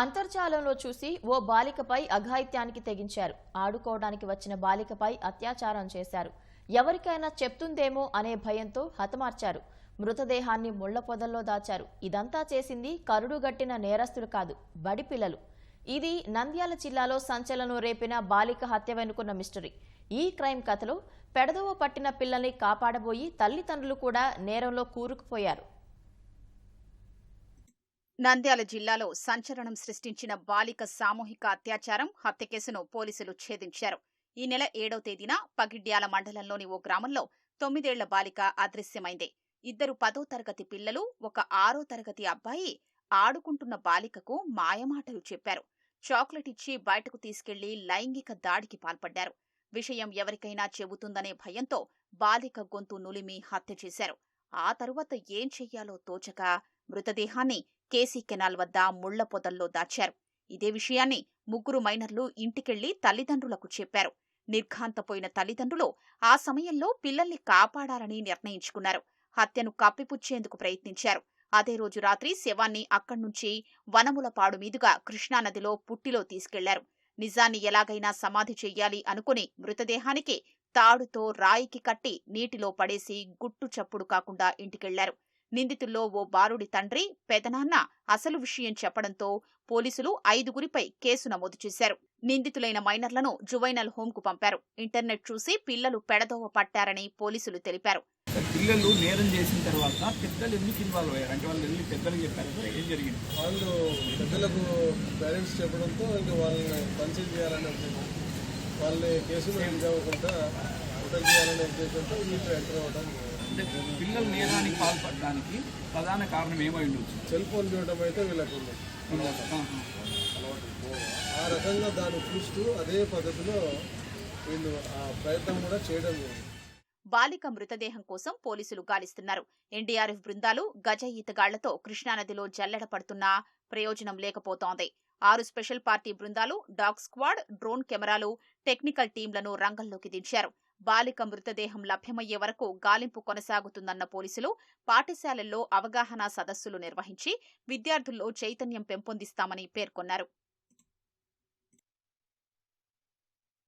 అంతర్జాలంలో చూసి ఓ బాలికపై అఘాయిత్యానికి తెగించారు. ఆడుకోవడానికి వచ్చిన బాలికపై అత్యాచారం చేశారు. ఎవరికైనా చెప్తుందేమో అనే భయంతో హతమార్చారు. మృతదేహాన్ని ముళ్ళ పొదల్లో దాచారు. ఇదంతా చేసింది కరుడుగట్టిన నేరస్తులు కాదు బడి పిల్లలు. ఇది నంద్యాల జిల్లాలో సంచలనం రేపిన బాలిక హత్య వెనుకున్న మిస్టరీ. ఈ క్రైమ్ కథలో పెడదవ పట్టిన పిల్లల్ని కాపాడబోయి తల్లిదండ్రులు కూడా నేరంలో కూరుకుపోయారు. నంద్యాల జిల్లాలో సంచలనం సృష్టించిన బాలిక సామూహిక అత్యాచారం హత్య కేసును పోలీసులు ఛేదించారు. ఈ నెల ఏడవ తేదీన పగిడ్యాల మండలంలోని ఓ గ్రామంలో తొమ్మిదేళ్ళ బాలిక అదృశ్యమైంది. ఇద్దరు పదో తరగతి పిల్లలు ఒక ఆరో తరగతి అబ్బాయి ఆడుకుంటున్న బాలికకు మాయమాటలు చెప్పారు. చాక్లెట్ ఇచ్చి బయటకు తీసుకెళ్ళి లైంగిక దాడికి పాల్పడ్డారు. విషయం ఎవరికైనా చెబుతుందనే భయంతో బాలిక గొంతు నులిమి హత్య చేశారు. ఆ తరువాత ఏం చెయ్యాలో తోచక మృతదేహాన్ని కేసీ కెనాల్ వద్ద ముళ్ళ పొదల్లో దాచారు. ఇదే విషయాన్ని ముగ్గురు మైనర్లు ఇంటికెళ్ళి తల్లిదండ్రులకు చెప్పారు. నిర్ఘాంతపోయిన తల్లిదండ్రులు ఆ సమయంలో పిల్లల్ని కాపాడాలని నిర్ణయించుకున్నారు. హత్యను కప్పిపుచ్చేందుకు ప్రయత్నించారు. అదే రోజు రాత్రి శవాన్ని అక్కడ్నుంచి వనములపాడు మీదుగా కృష్ణానదిలో పుట్టిలో తీసుకెళ్ళారు. నిజాన్ని ఎలాగైనా సమాధి చెయ్యాలి అనుకుని మృతదేహానికి తాడుతో రాయికి కట్టి నీటిలో పడేసి గుట్టు చప్పుడు కాకుండా ఇంటికెళ్ళారు. నిందితుల్లో ఓ బారుడి తండ్రి పెదనాన్న అసలు విషయం చెప్పడంతో పోలీసులు ఐదుగురిపై కేసు నమోదు చేశారు. నిందితులైన మైనర్లను జువైనల్ హోంకు పంపారు. ఇంటర్నెట్ చూసి పిల్లలు పెడదోవ పట్టారని పోలీసులు తెలిపారు. పిల్లలు నేరం చేసిన తర్వాత పెద్దలు ఎందుకు ఇన్వాల్వ్ అయ్యారు? అంటే వాళ్ళు వెళ్ళి పెద్దలు చెప్పారు కదా ఏం జరిగింది? వాళ్ళు పెద్దలకు పేరెంట్స్ చెప్పడంతో ఇంకా వాళ్ళని పంచర్ చేయాలనే ఉద్దేశం. వాళ్ళని కేసులో హోటల్ చేయాలనే ఉద్దేశంతో వీళ్ళు ఎంటర్ అవ్వడం అంటే పిల్లలు నేరానికి పాల్పడడానికి ప్రధాన కారణం ఏమై ఉండొచ్చు? సెల్ ఫోన్ చూడటం అయితే వీళ్ళకు. ఆ రకంగా దాన్ని చూస్తూ అదే పద్ధతిలో వీళ్ళు ఆ ప్రయత్నం కూడా చేయడం బాలిక మృతదేహం కోసం పోలీసులు గాలిస్తున్నారు. ఎన్డీఆర్ఎఫ్ బృందాలు గజ ఈతగాళ్ళతో కృష్ణానదిలో జల్లెడ పడుతున్నా ప్రయోజనం లేకపోతోంది. ఆరు స్పెషల్ పార్టీ బృందాలు డాగ్ స్క్వాడ్ డ్రోన్ కెమెరాలు టెక్నికల్ టీంలను రంగంలోకి దించారు. బాలిక మృతదేహం లభ్యమయ్యే వరకు గాలింపు కొనసాగుతుందన్న పోలీసులు పాఠశాలల్లో అవగాహన సదస్సులు నిర్వహించి విద్యార్థుల్లో చైతన్యం పెంపొందిస్తామని పేర్కొన్నారు.